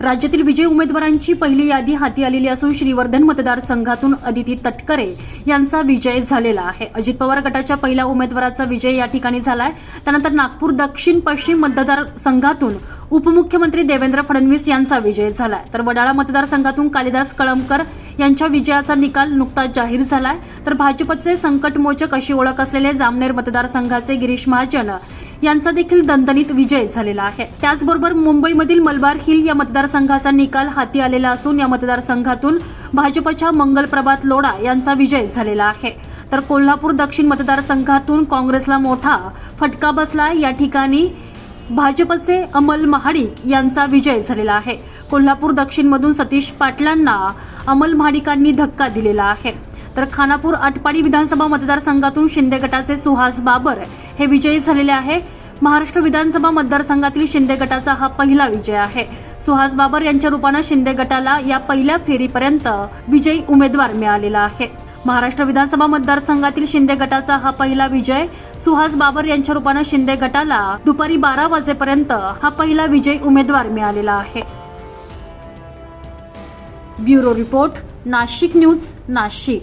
राज्यातील विजयी उमेदवारांची पहिली यादी हाती आलेली असून श्रीवर्धन मतदारसंघातून अदिती तटकरे यांचा विजय झालेला आहे. अजित पवार गटाच्या पहिल्या उमेदवाराचा विजय या ठिकाणी झालाय. त्यानंतर नागपूर दक्षिण पश्चिम मतदारसंघातून उपमुख्यमंत्री देवेंद्र फडणवीस यांचा विजय झालाय. तर वडाळा मतदारसंघातून कालिदास कळमकर यांच्या विजयाचा निकाल नुकताच जाहीर झालाय. तर भाजपचे संकटमोचक अशी ओळख असलेले जामनेर मतदारसंघाचे गिरीश महाजन यांचा देखील दणदणीत विजय झालेला आहे. त्याचबरोबर मुंबईमधील मलबार हिल या मतदारसंघाचा निकाल हाती आलेला असून या मतदारसंघातून भाजपच्या मंगलप्रभात लोढा यांचा विजय झालेला आहे. तर कोल्हापूर दक्षिण मतदारसंघातून काँग्रेसला मोठा फटका बसला या ठिकाणी भाजपचे अमल महाडिक यांचा विजय झालेला आहे. कोल्हापूर दक्षिणमधून सतीश पाटलांना अमल महाडिकांनी धक्का दिलेला आहे. तर खानापूर आटपाडी विधानसभा मतदारसंघातून शिंदे गटाचे सुहास बाबर हे विजयी झालेले आहे. महाराष्ट्र विधानसभा मतदारसंघातील शिंदे गटाचा हा पहिला विजय आहे. सुहास बाबर यांच्या रूपानं शिंदे गटाला या पहिल्या फेरीपर्यंत विजयी उमेदवार मिळालेला आहे. महाराष्ट्र विधानसभा मतदारसंघातील शिंदे गटाचा हा पहिला विजय सुहास बाबर यांच्या रूपानं शिंदे गटाला दुपारी बारा वाजेपर्यंत हा पहिला विजय उमेदवार मिळालेला आहे. Bureau report Nashik news Nashik.